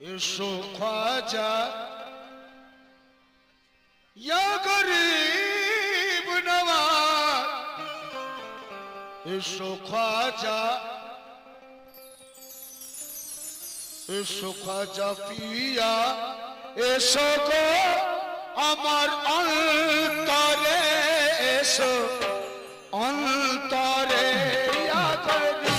এসো খাজা। ইয়া গরিব নওয়াজ এসো খাজা। এসো খাজা পিয়া এসো গো আমার অন্তরে, এসো অন্তরে। ইয়া গরিব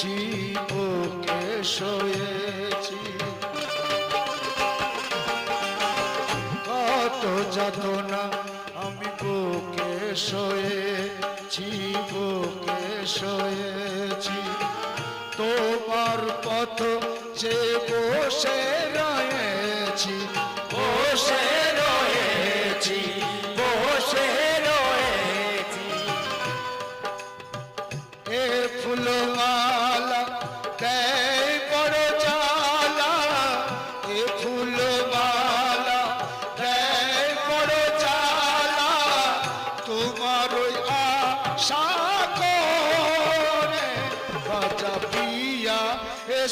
শুয়েছি ওকে শুয়েছি। কত যাতনা আমি বুকে শোয়েছি বুকে শোয়েছি। তোমার পথ যে বসে রয়েছি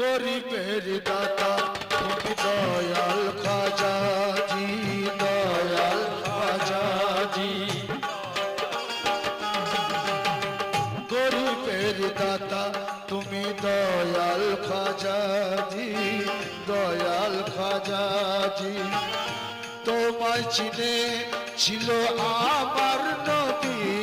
গরিবের দাতা তুমি দয়াল খাজাজি দয়াল খাজাজি গরিবের দাতা, তুমি দয়াল খাজাজি দয়াল খাজাজি তোমায় চিনে ছিল আমার নদী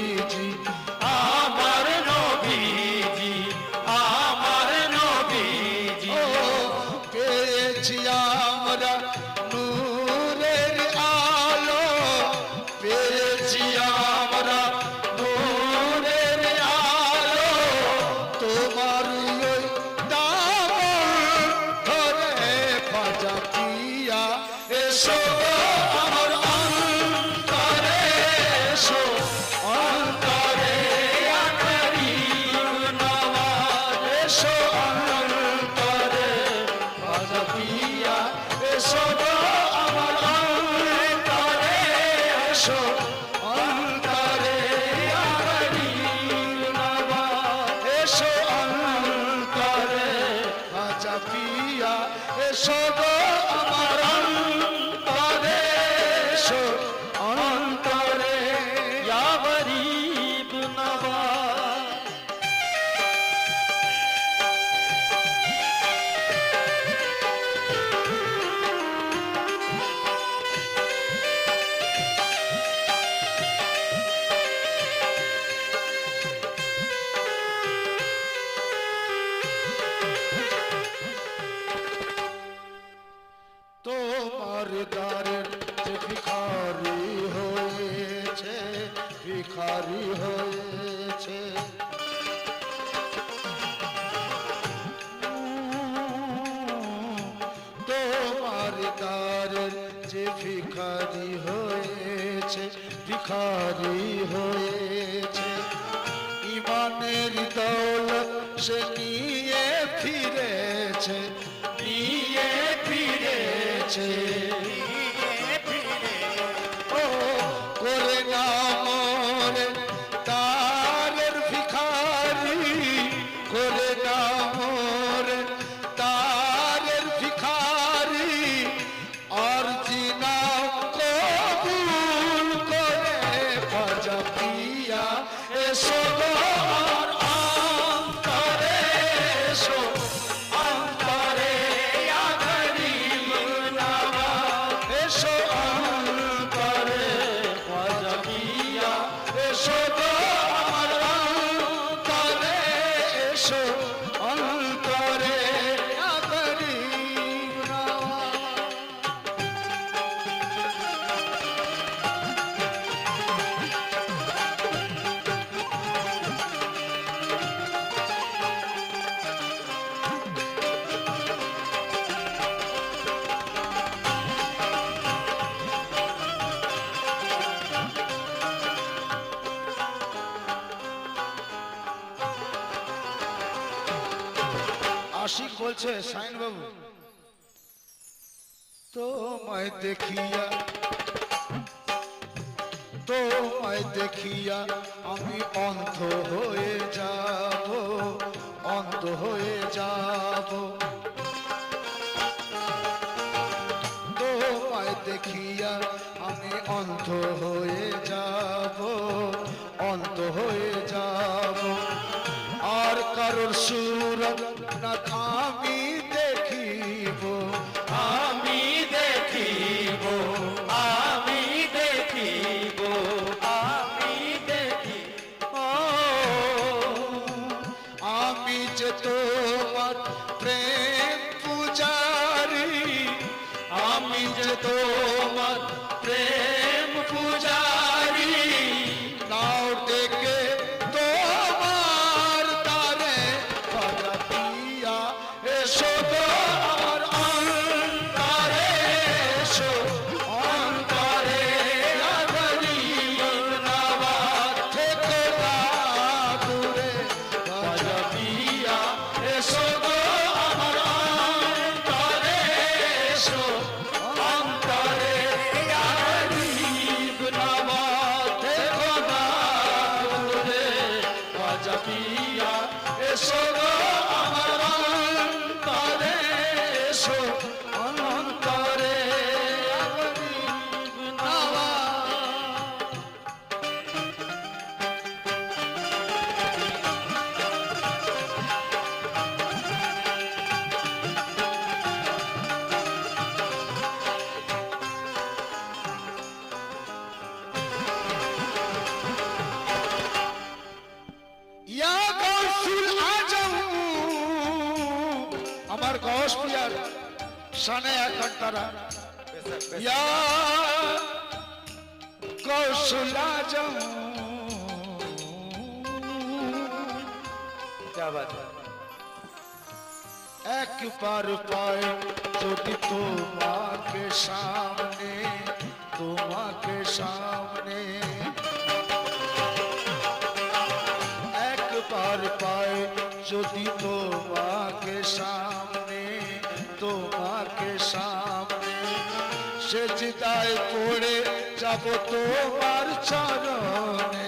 দৌলত সে নিয়ে ফিরেছে নিয়ে ফিরেছে। আশিক বলছে সাইন বাবু তোমায় দেখিয়া তোমায় দেখিয়া আমি অন্ধ হয়ে যাব, অন্ধ হয়ে যাব। তোমায় দেখিয়া আমি অন্ধ হয়ে যাব, অন্ধ হয়ে যাব। আর কারোর সুরত না আমি সানে এখন তারা ইয়া গৌসুল আজম क्या बात है একবার পায় যদি তোমাকে সামনে তোমাকে সামনে একবার পায় যদি তোমাকে সে পড়ে যাব তোমার চরণে।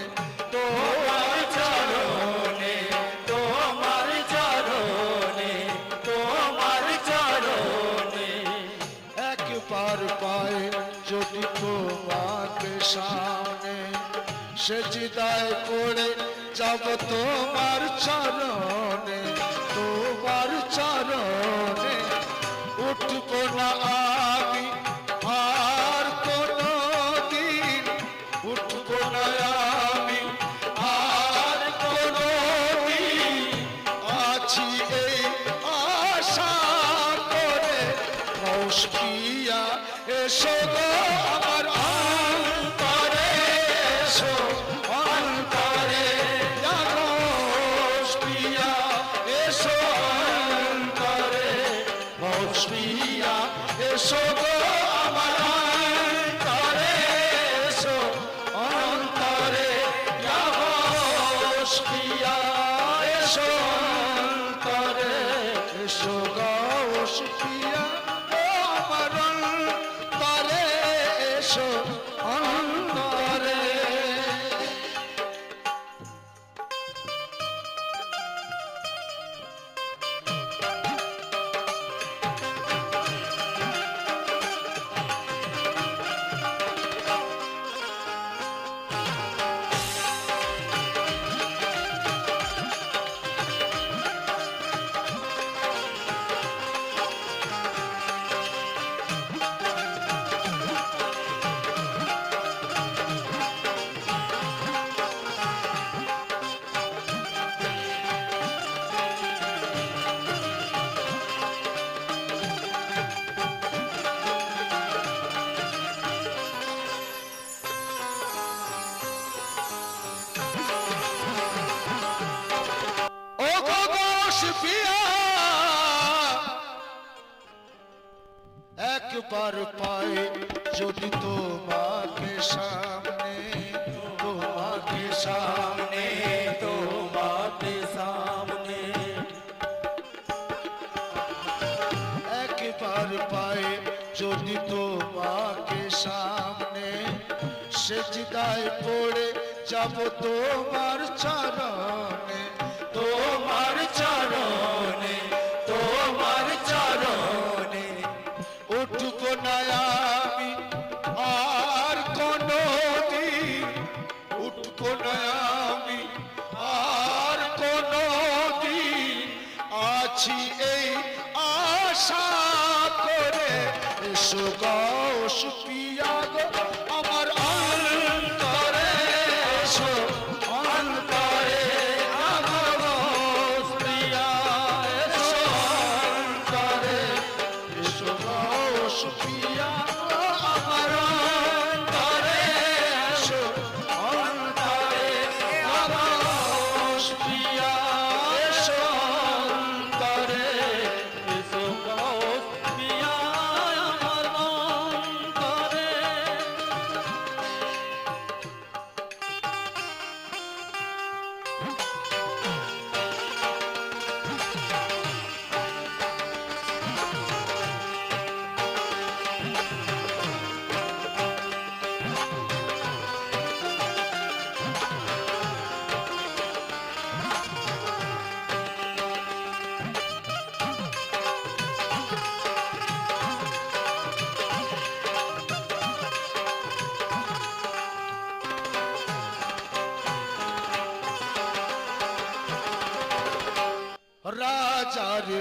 তোমার চরণে তোমার চরণে তোমার চরণে। একবার পায় যদি তোমাকে সামনে সে পড়ে যাব তোমার চরণে তোমার চরণে। So. তোমার ছাড়া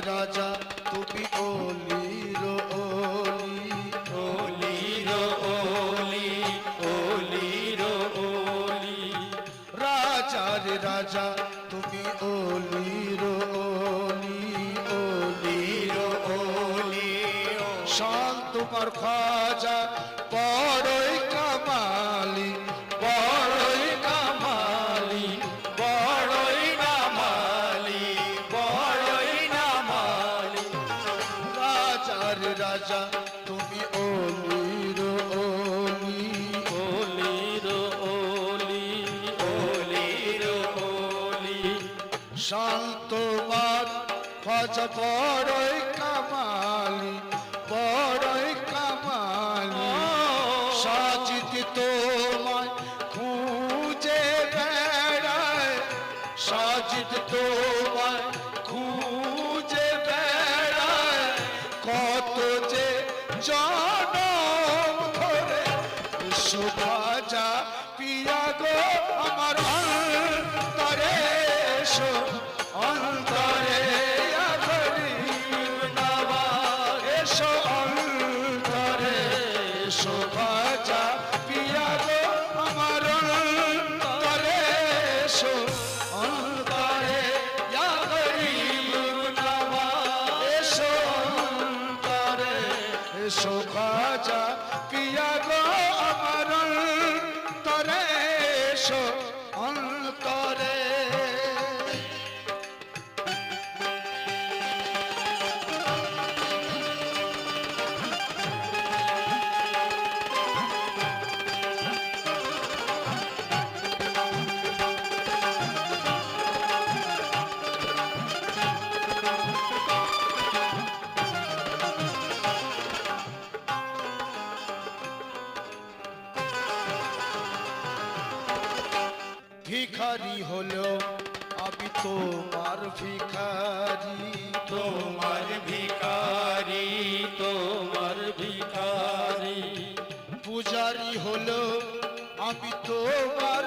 রাজা তুমি অলির অলি অলির অলি অলির অলি। রাজার রাজা তুমি অলির অলি অলির অলি। শান্ত তোমার খাজা সাজিদ তোমায় খুঁজে বেড়ায়, সাজিদ তোমায় খুঁজে বেড়ায়। কত যে জনম ধরে শোভাজা পিয়া গো আমার অন্তরে শো অন্তর ভিখারি হলো আমি তোমার ভিখারি। তোমার ভিখারি তোমার ভিখারি। পূজারি হলো আমি তোমার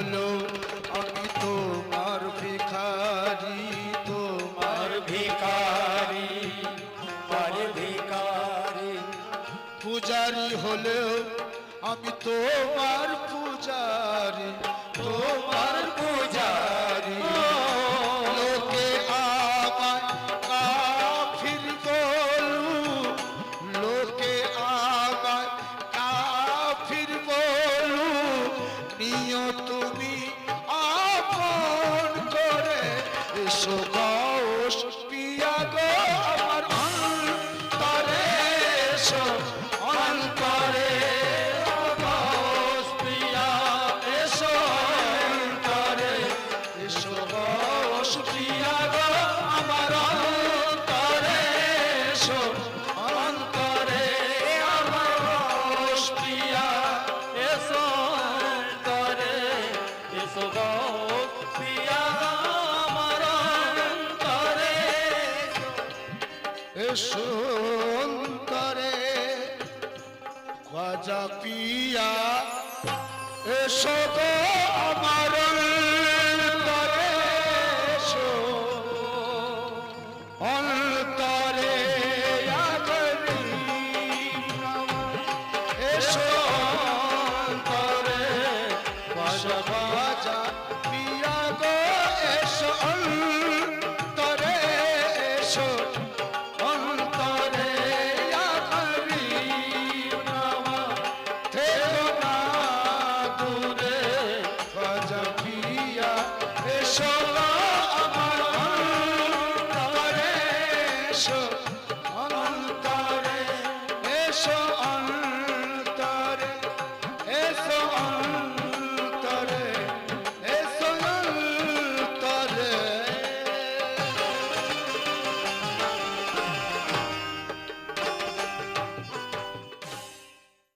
হলো আমি তোমার ভিখারি তোমার ভিখারি তোমার ভিখারি। পূজারি হলেও আমি তোমার পূজারি। i'm Jesus.